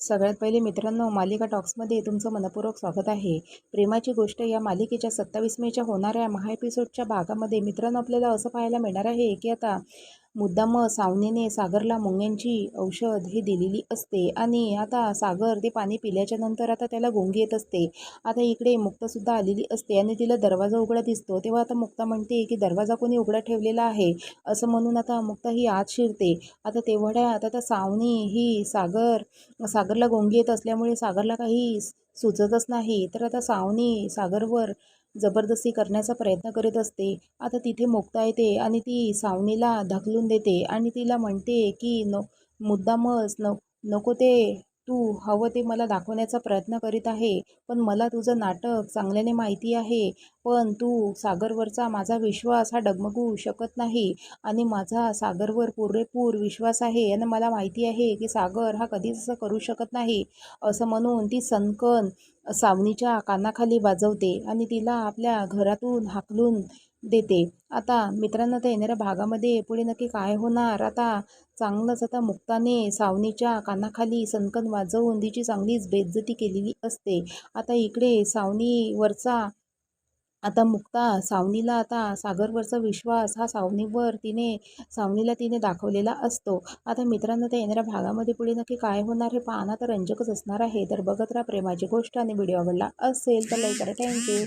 सगळ्यात पहिले मित्रांनो मालिका टॉक्समध्ये तुमचं मनपूर्वक स्वागत आहे. प्रेमाची गोष्ट या मालिकेच्या सत्तावीस मेच्या होणाऱ्या महा एपिसोडच्या भागामध्ये मित्रांनो आपल्याला असं पाहायला मिळणार आहे की आता मुद्दाम सावनीने सागरला मुंग्यांची औषध हे दिलेली असते आणि आता सागर ते पाणी पिल्याच्या नंतर आता त्याला गोंगी येत असते. आता इकडे मुक्तासुद्धा आलेली असते आणि तिला दरवाजा उघडा दिसतो. तेव्हा आता मुक्ता म्हणते की दरवाजा कोणी उघडा ठेवलेला आहे असं म्हणून आता मुक्ता ही आत शिरते. आता तेवढ्यात आता सावनी ही सागर सागरला गोंगी येत असल्यामुळे सागरला काही सुचतच नाही. तर आता सावनी सागरवर जबरदस्ती करण्याचा प्रयत्न करीत असते. आता तिथे मुक्ता येते आणि ती सावनीला ढकलून देते आणि तिला म्हणते की न मुद्दामच न नको ते. तू हवं ते मला दाखवण्याचा प्रयत्न करीत आहे पण मला तुझं नाटक चांगल्याने माहिती आहे. पण तू सागरवरचा माझा विश्वास हा डगमगू शकत नाही. आणि माझा सागरवर पुरेपूर विश्वास आहे आणि मला माहिती आहे की सागर हा कधीच असं करू शकत नाही असं म्हणून ती सनकन सावनीच्या कानाखाली वाजवते आणि तिला आपल्या घरातून हाकलून देते. आता मित्रांनो त्या येणाऱ्या भागामध्ये पुढे नक्की काय होणार? आता चांगलंच आता मुक्ताने सावनीच्या कानाखाली सनकन वाजवून तिची चांगलीच बेज्जती केलेली असते. आता इकडे सावनीवरचा आता मुक्ता सावनीला आता सागरवरचा विश्वास हा सावनीवर तिने सावनीला तिने दाखवलेला असतो. आता मित्रांनो त्या येणाऱ्या भागामध्ये पुढे नक्की काय होणार हे पाहणं तर रंजकच असणार आहे. तर बघत राहा प्रेमाची गोष्ट आणि व्हिडिओ आवडला असेल तर लाईक करा. थँक्यू